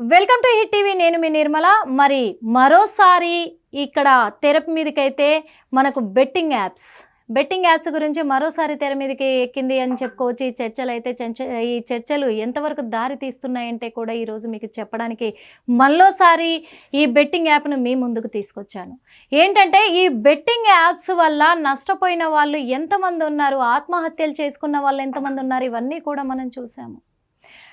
Welcome to hit TV నేను మీ నిర్మల. మరి మరోసారి ఇక్కడ తెర మీదకైతే మనకు బెట్టింగ్ యాప్స్. బెట్టింగ్ యాప్స్ గురించి మరోసారి తెర మీదకి ఎక్కింది అని చెప్పుకోవచ్చు. ఈ చర్చలు అయితే చర్చ- ఈ చర్చలు ఎంతవరకు దారి తీస్తున్నాయంటే కూడా ఈరోజు మీకు చెప్పడానికి మళ్ళోసారి ఈ బెట్టింగ్ యాప్ను మీ ముందుకు తీసుకొచ్చాను. ఏంటంటే ఈ బెట్టింగ్ యాప్స్ వల్ల నష్టపోయిన వాళ్ళు ఎంతమంది ఉన్నారు? ఆత్మహత్యలు చేసుకున్న వాళ్ళు ఎంతమంది ఉన్నారు? ఇవన్నీ కూడా మనం చూసాము.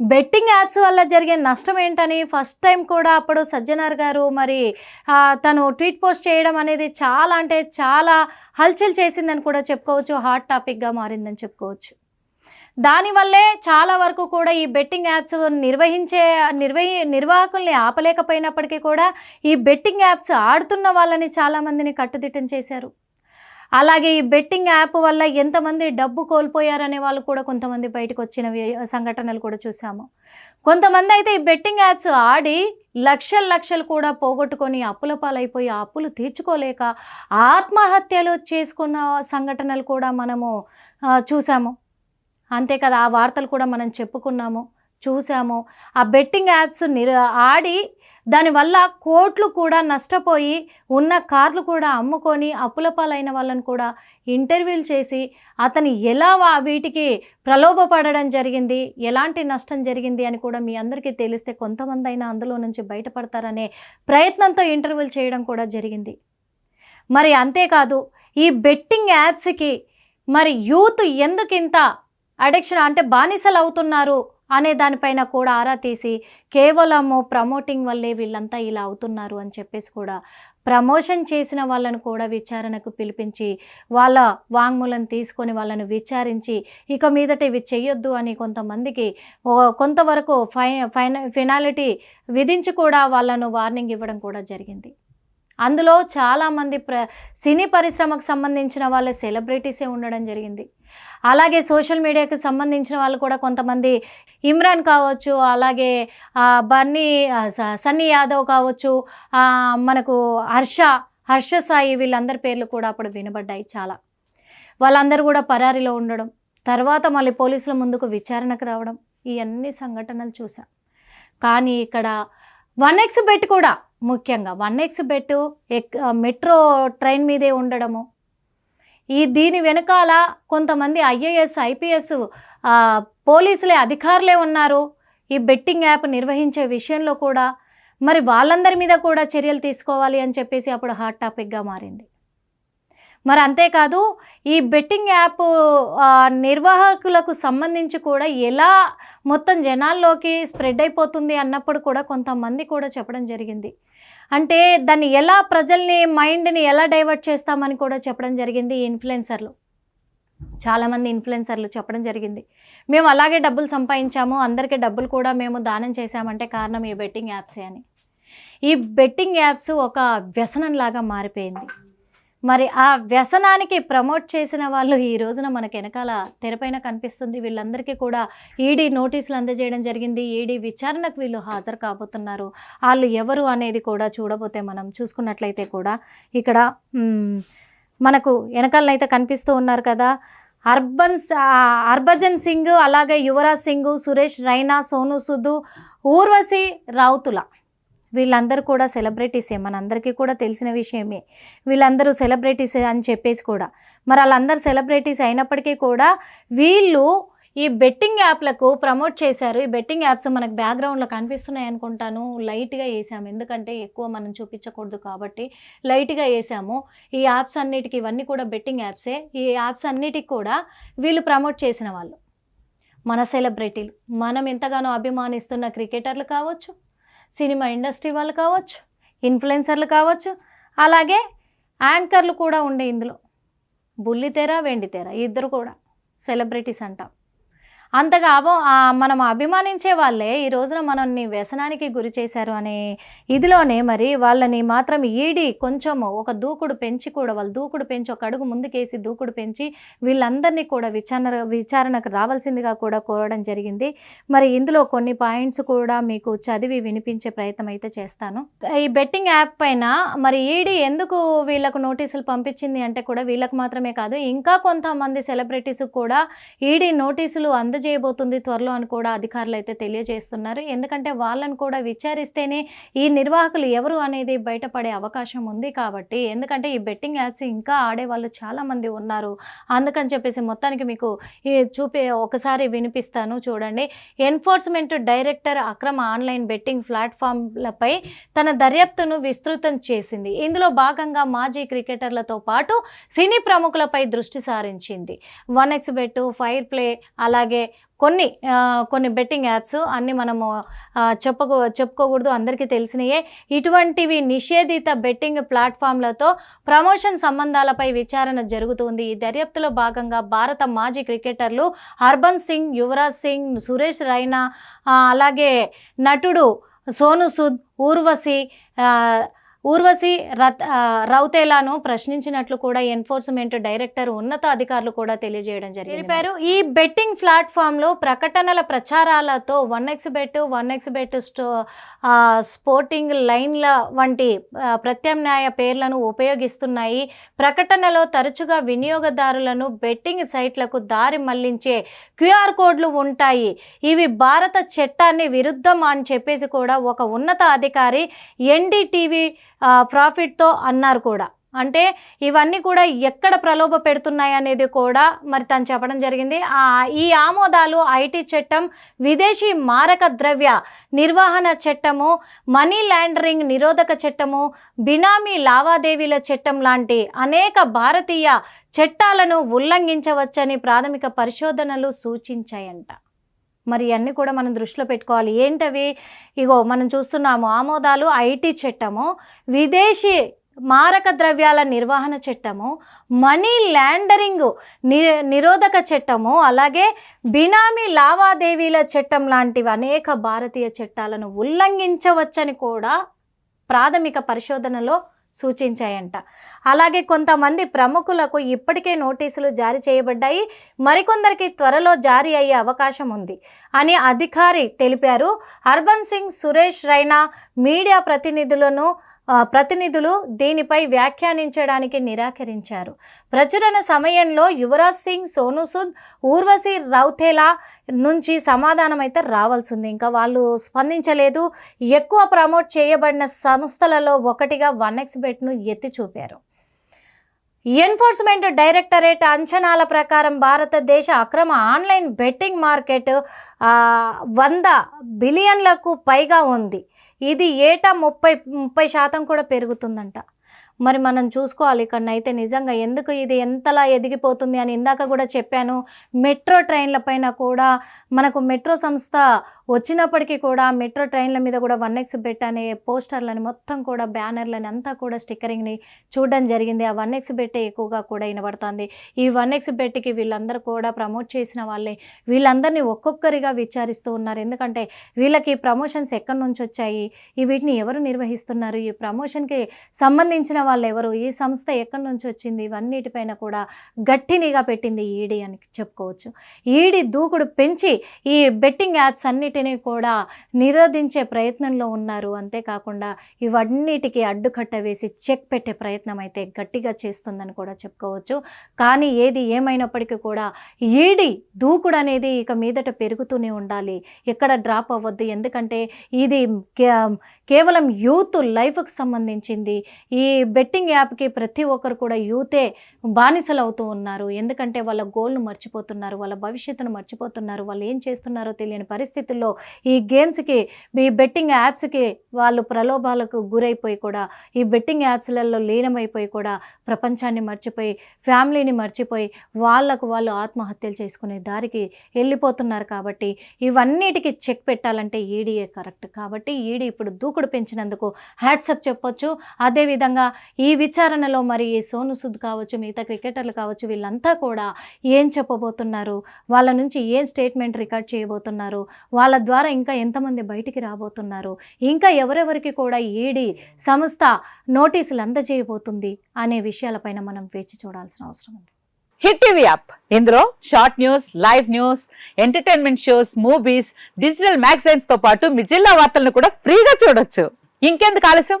బెట్టింగ్ యాప్స్ వల్ల జరిగే నష్టం ఏంటని ఫస్ట్ టైం కూడా అప్పుడు సజ్జనార్ గారు మరి తను ట్వీట్ పోస్ట్ చేయడం అనేది చాలా అంటే చాలా హల్చల్ చేసిందని కూడా చెప్పుకోవచ్చు హాట్ టాపిక్గా మారిందని చెప్పుకోవచ్చు. దానివల్లే చాలా వరకు కూడా ఈ బెట్టింగ్ యాప్స్ నిర్వహించే నిర్వహి నిర్వాహకుల్ని ఆపలేకపోయినప్పటికీ కూడా ఈ బెట్టింగ్ యాప్స్ ఆడుతున్న వాళ్ళని చాలామందిని కట్టుదిట్టం చేశారు. అలాగే ఈ బెట్టింగ్ యాప్ వల్ల ఎంతమంది డబ్బు కోల్పోయారనే వాళ్ళు కూడా కొంతమంది బయటకు వచ్చిన సంఘటనలు కూడా చూసాము. కొంతమంది అయితే ఈ బెట్టింగ్ యాప్స్ ఆడి లక్షల లక్షలు కూడా పోగొట్టుకొని అప్పుల పాలైపోయి అప్పులు తీర్చుకోలేక ఆత్మహత్యలు చేసుకున్న సంఘటనలు కూడా మనము చూసాము. అంతే కదా ఆ వార్తలు కూడా మనం చెప్పుకున్నాము చూసాము. ఆ బెట్టింగ్ యాప్స్ నిర్ ఆడి దానివల్ల కోట్లు కూడా నష్టపోయి ఉన్న కార్లు కూడా అమ్ముకొని అప్పుల పాలైన వాళ్ళని కూడా ఇంటర్వ్యూలు చేసి అతను ఎలా వా- వీటికి ప్రలోభపడడం జరిగింది ఎలాంటి నష్టం జరిగింది అని కూడా మీ అందరికీ తెలిస్తే కొంతమంది అయినా అందులో నుంచి బయటపడతారనే ప్రయత్నంతో ఇంటర్వ్యూలు చేయడం కూడా జరిగింది. మరి అంతేకాదు ఈ బెట్టింగ్ యాప్స్కి మరి యూత్ ఎందుకింత అడిక్షన్ అంటే బానిసలు అవుతున్నారు అనే దానిపైన కూడా ఆరా తీసి కేవలము ప్రమోటింగ్ వల్లే వీళ్ళంతా ఇలా అవుతున్నారు అని చెప్పేసి కూడా ప్రమోషన్ చేసిన వాళ్ళను కూడా విచారణకు పిలిపించి వాళ్ళ వాంగ్మూలం తీసుకొని వాళ్ళను విచారించి ఇక మీదట ఇవి చెయ్యొద్దు అని కొంతమందికి కొంతవరకు ఫై ఫైన ఫినాలిటీ విధించి కూడా వాళ్ళను వార్నింగ్ ఇవ్వడం కూడా జరిగింది. అందులో చాలామంది ప్ర సినీ పరిశ్రమకు సంబంధించిన వాళ్ళ సెలబ్రిటీసే ఉండడం జరిగింది. అలాగే సోషల్ మీడియాకి సంబంధించిన వాళ్ళు కూడా కొంతమంది ఇమ్రాన్ కావచ్చు అలాగే బన్నీ స- సన్నీ యాదవ్ కావచ్చు మనకు హర్ష హర్ష సాయి వీళ్ళందరి పేర్లు కూడా అప్పుడు వినబడ్డాయి చాలా. వాళ్ళందరూ కూడా పరారీలో ఉండడం తర్వాత మళ్ళీ పోలీసుల ముందుకు విచారణకు రావడం ఈ అన్ని సంఘటనలు చూసాం కానీ ఇక్కడ వన్ ఎక్స్ బెట్ కూడా ముఖ్యంగా వన్ ఎక్స్ బెట్ ఎక్ మెట్రో ట్రైన్ మీదే ఉండడము ఈ దీని వెనకాల కొంతమంది ఐఏఎస్ ఐపీఎస్ పోలీసులే అధికారులే ఉన్నారు. ఈ బెట్టింగ్ యాప్ నిర్వహించే విషయంలో కూడా మరి వాళ్ళందరి మీద కూడా చర్యలు తీసుకోవాలి అని చెప్పేసి అప్పుడు హాట్ టాపిక్గా మారింది. మరి అంతేకాదు ఈ బెట్టింగ్ యాప్ నిర్వాహకులకు సంబంధించి కూడా ఎలా మొత్తం జనాల్లోకి స్ప్రెడ్ అయిపోతుంది అన్నప్పుడు కూడా కొంతమంది కూడా చెప్పడం జరిగింది. అంటే దాన్ని ఎలా ప్రజల్ని మైండ్ని ఎలా డైవర్ట్ చేస్తామని కూడా చెప్పడం జరిగింది ఈ ఇన్ఫ్లుయెన్సర్లు. చాలామంది ఇన్ఫ్లుయెన్సర్లు చెప్పడం జరిగింది. మేము అలాగే డబ్బులు సంపాదించాము అందరికీ డబ్బులు కూడా మేము దానం చేశామంటే కారణం ఈ బెట్టింగ్ యాప్సే అని. ఈ బెట్టింగ్ యాప్స్ ఒక వ్యసనంలాగా మారిపోయింది. మరి ఆ వ్యసనానికి ప్రమోట్ చేసిన వాళ్ళు ఈ రోజున మనకి వెనకాల తెరపైన కనిపిస్తుంది. వీళ్ళందరికీ కూడా ఈడీ నోటీసులు అందజేయడం జరిగింది. ఈడీ విచారణకు వీళ్ళు హాజరు కాబోతున్నారు. వాళ్ళు ఎవరు అనేది కూడా చూడబోతే మనం చూసుకున్నట్లయితే కూడా ఇక్కడ మనకు వెనకాలనైతే కనిపిస్తూ ఉన్నారు కదా. అర్బన్ హర్భజన్ సింగ్ అలాగే యువరాజ్ సింగ్ సురేష్ రైనా సోను సుధు ఊర్వశి రౌతుల వీళ్ళందరూ కూడా సెలబ్రిటీసే. మనందరికీ కూడా తెలిసిన విషయమే. వీళ్ళందరూ సెలబ్రిటీస్ అని చెప్పేసి కూడా. మరి వాళ్ళందరూ సెలబ్రిటీస్ అయినప్పటికీ కూడా వీళ్ళు ఈ బెట్టింగ్ యాప్లకు ప్రమోట్ చేశారు. ఈ బెట్టింగ్ యాప్స్ మనకు బ్యాక్గ్రౌండ్లో కనిపిస్తున్నాయి అనుకుంటాను. లైట్గా వేసాము. ఎందుకంటే ఎక్కువ మనం చూపించకూడదు కాబట్టి లైట్గా వేసాము. ఈ యాప్స్ అన్నిటికీ ఇవన్నీ కూడా బెట్టింగ్ యాప్సే. ఈ యాప్స్ అన్నిటికి కూడా వీళ్ళు ప్రమోట్ చేసిన వాళ్ళు. మన సెలబ్రిటీలు. మనం ఎంతగానో అభిమానిస్తున్న క్రికెటర్లు కావచ్చు సినిమా ఇండస్ట్రీ వాళ్ళు కావచ్చు ఇన్ఫ్లుయెన్సర్లు కావచ్చు అలాగే యాంకర్లు కూడా ఉండే ఇందులో. బుల్లితెర వెండితెర ఇద్దరు కూడా సెలబ్రిటీస్ అంటాం. అంతగా అభో మనం అభిమానించే వాళ్ళే ఈ రోజున మనల్ని వ్యసనానికి గురి చేశారు అనే ఇదిలోనే మరి వాళ్ళని మాత్రం ఈడి కొంచెం ఒక దూకుడు పెంచి కూడా వాళ్ళు దూకుడు పెంచి ఒక అడుగు ముందుకేసి దూకుడు పెంచి వీళ్ళందరినీ కూడా విచారణ విచారణకు రావాల్సిందిగా కూడా కోరడం జరిగింది. మరి ఇందులో కొన్ని పాయింట్స్ కూడా మీకు చదివి వినిపించే ప్రయత్నం అయితే చేస్తాను. ఈ బెట్టింగ్ యాప్ పైన మరి ఈడీ ఎందుకు వీళ్ళకు నోటీసులు పంపించింది అంటే కూడా వీళ్ళకు మాత్రమే కాదు ఇంకా కొంతమంది సెలబ్రిటీస్ కూడా ఈడీ నోటీసులు అంద చేయబోతుంది త్వరలో అని కూడా అధికారులు అయితే తెలియజేస్తున్నారు. ఎందుకంటే వాళ్ళని కూడా విచారిస్తేనే ఈ నిర్వాహకులు ఎవరు అనేది బయటపడే అవకాశం ఉంది కాబట్టి ఎందుకంటే ఈ బెట్టింగ్ యాప్స్ ఇంకా ఆడే వాళ్ళు చాలామంది ఉన్నారు. అందుకని చెప్పేసి మొత్తానికి మీకు ఈ చూపే ఒకసారి వినిపిస్తాను చూడండి. ఎన్ఫోర్స్మెంట్ డైరెక్టర్ అక్రమ ఆన్లైన్ బెట్టింగ్ ప్లాట్ఫామ్లపై తన దర్యాప్తును విస్తృతం చేసింది. ఇందులో భాగంగా మాజీ క్రికెటర్లతో పాటు సినీ ప్రముఖులపై దృష్టి సారించింది. One X bet fair play అలాగే కొన్ని కొన్ని బెట్టింగ్ యాప్స్ అన్నీ మనము చెప్పుకో చెప్పుకోకూడదు అందరికీ తెలిసినయే. ఇటువంటివి నిషేధిత బెట్టింగ్ ప్లాట్ఫామ్లతో ప్రమోషన్ సంబంధాలపై విచారణ జరుగుతుంది. ఈ దర్యాప్తులో భాగంగా భారత మాజీ క్రికెటర్లు హర్బన్ సింగ్ యువరాజ్ సింగ్ సురేష్ రైనా అలాగే నటుడు సోను సూద్ ఊర్వశి ఊర్వశి రత్ రౌతేలాను ప్రశ్నించినట్లు కూడా ఎన్ఫోర్స్మెంట్ డైరెక్టర్ ఉన్నత అధికారులు కూడా తెలియజేయడం జరిగింది. తెలిపారు. ఈ బెట్టింగ్ ప్లాట్ఫామ్లో ప్రకటనల ప్రచారాలతో one X bet one X bet స్టో స్పోర్టింగ్ లైన్ల వంటి ప్రత్యామ్నాయ పేర్లను ఉపయోగిస్తున్నాయి. ప్రకటనలో తరచుగా వినియోగదారులను బెట్టింగ్ సైట్లకు దారి మళ్ళించే క్యూఆర్ కోడ్లు ఉంటాయి. ఇవి భారత చట్టాన్ని విరుద్ధం అని చెప్పేసి కూడా ఒక ఉన్నత అధికారి ఎన్డీటీవీ ప్రాఫిట్తో అన్నారు కూడా. అంటే ఇవన్నీ కూడా ఎక్కడ ప్రలోభ పెడుతున్నాయి అనేది కూడా మరి తను చెప్పడం జరిగింది. ఈ ఆమోదాలు ఐటీ చట్టం విదేశీ మారక ద్రవ్య నిర్వహణ చట్టము మనీ లాండరింగ్ నిరోధక చట్టము బినామీ లావాదేవీల చట్టం లాంటి అనేక భారతీయ చట్టాలను ఉల్లంఘించవచ్చని ప్రాథమిక పరిశోధనలు సూచించాయంట. మరి అన్నీ కూడా మనం దృష్టిలో పెట్టుకోవాలి. ఏంటవి? ఇగో మనం చూస్తున్నాము ఆమోదాలు ఐటీ చట్టము విదేశీ మారక ద్రవ్యాల నిర్వహణ చట్టము మనీ ల్యాండరింగ్ని నిరోధక చట్టము అలాగే బినామీ లావాదేవీల చట్టం లాంటివి అనేక భారతీయ చట్టాలను ఉల్లంఘించవచ్చని కూడా ప్రాథమిక పరిశోధనలో సూచించాయంట. అలాగే కొంతమంది ప్రముఖులకు ఇప్పటికే నోటీసులు జారీ చేయబడ్డాయి. మరికొందరికి త్వరలో జారీ అయ్యే అవకాశం ఉంది అని అధికారి తెలిపారు. హర్బన్ సింగ్ సురేష్ రైనా మీడియా ప్రతినిధులను ప్రతినిధులు దీనిపై వ్యాఖ్యానించడానికి నిరాకరించారు. ప్రచురణ సమయంలో యువరాజ్ సింగ్ సోను సూద్ ఊర్వశి రౌథేలా నుంచి సమాధానం అయితే రావాల్సింది. ఇంకా వాళ్ళు స్పందించలేదు. ఎక్కువ ప్రమోట్ చేయబడిన సంస్థలలో ఒకటిగా వన్ ఎక్స్ బెట్ను ఎత్తి చూపారు. ఎన్ఫోర్స్మెంట్ డైరెక్టరేట్ అంచనాల ప్రకారం భారతదేశ అక్రమ ఆన్లైన్ బెట్టింగ్ మార్కెట్ వంద బిలియన్లకు పైగా ఉంది. ఇది ఏటా ముప్పై ముప్పై శాతం కూడా పెరుగుతుందంట. మరి మనం చూసుకోవాలి ఇక్కడనైతే నిజంగా ఎందుకు ఇది ఎంతలా ఎదిగిపోతుంది అని ఇందాక కూడా చెప్పాను. మెట్రో ట్రైన్ల పైన కూడా మనకు మెట్రో సంస్థ వచ్చినప్పటికీ కూడా మెట్రో ట్రైన్ల మీద కూడా వన్ ఎక్స్ బెట్ అనే పోస్టర్లని మొత్తం కూడా బ్యానర్లని అంతా కూడా స్టిక్కరింగ్ని చూడడం జరిగింది. ఆ వన్ ఎక్స్ బెట్టే ఎక్కువగా కూడా వినబడుతుంది. ఈ వన్ ఎక్స్ బెట్కి వీళ్ళందరూ కూడా ప్రమోట్ చేసిన వాళ్ళే. వీళ్ళందరినీ ఒక్కొక్కరిగా విచారిస్తూ ఉన్నారు. ఎందుకంటే వీళ్ళకి ప్రమోషన్స్ ఎక్కడి నుంచి వచ్చాయి? ఈ వీటిని ఎవరు నిర్వహిస్తున్నారు? ఈ ప్రమోషన్కి సంబంధించిన వాళ్ళు ఎవరు ఈ సంస్థ ఎక్కడి నుంచి వచ్చింది? ఇవన్నిటిపైన కూడా గట్టినిగా పెట్టింది ఈడీ అని చెప్పుకోవచ్చు. ఈడీ దూకుడు పెంచి ఈ బెట్టింగ్ యాప్స్ అన్నిటినీ కూడా నిరోధించే ప్రయత్నంలో ఉన్నారు. అంతేకాకుండా ఇవన్నిటికీ అడ్డుకట్ట వేసి చెక్ పెట్టే ప్రయత్నం అయితే గట్టిగా చేస్తుందని కూడా చెప్పుకోవచ్చు. కానీ ఏది ఏమైనప్పటికీ కూడా ఈడీ దూకుడు అనేది ఇక మీదట పెరుగుతూనే ఉండాలి. ఎక్కడ డ్రాప్ అవ్వద్దు. ఎందుకంటే ఇది కే- కేవలం యూత్ లైఫ్కి సంబంధించింది. ఈ బెట్టింగ్ యాప్కి ప్రతి ఒక్కరు కూడా యూతే బానిసలు అవుతూ ఉన్నారు. ఎందుకంటే వాళ్ళ గోల్ను మర్చిపోతున్నారు వాళ్ళ భవిష్యత్తును మర్చిపోతున్నారు వాళ్ళు ఏం చేస్తున్నారో తెలియని పరిస్థితుల్లో ఈ గేమ్స్కి ఈ బెట్టింగ్ యాప్స్కి వాళ్ళు ప్రలోభాలకు గురైపోయి కూడా ఈ బెట్టింగ్ యాప్స్లలో లీనమైపోయి కూడా ప్రపంచాన్ని మర్చిపోయి ఫ్యామిలీని మర్చిపోయి వాళ్ళకు వాళ్ళు ఆత్మహత్యలు చేసుకునే దారికి వెళ్ళిపోతున్నారు కాబట్టి ఇవన్నిటికీ చెక్ పెట్టాలంటే ఈడీఏ కరెక్ట్. కాబట్టి ఈడీ ఇప్పుడు దూకుడు పెంచినందుకు హ్యాట్సప్ చెప్పొచ్చు. అదేవిధంగా ఈ విచారణలో మరి ఈ సోను సుద్ కావచ్చు మిగతా క్రికెటర్లు కావచ్చు వీళ్ళంతా కూడా ఏం చెప్పబోతున్నారు? వాళ్ళ నుంచి ఏం స్టేట్మెంట్ రికార్డ్ చేయబోతున్నారు? వాళ్ళ ద్వారా ఇంకా ఎంతమంది బయటికి రాబోతున్నారు? ఇంకా ఎవరెవరికి కూడా ఈడీ సంస్థ నోటీసులు అందజేయబోతుంది అనే విషయాలపైన మనం వేచి చూడాల్సిన అవసరం ఉంది. Hit TV app. ఇందులో short news live news entertainment shows movies digital మ్యాగజైన్స్తో పాటు మీ జిల్లా వార్తలను కూడా ఫ్రీగా చూడొచ్చు. ఇంకెందుకు ఆలస్యం?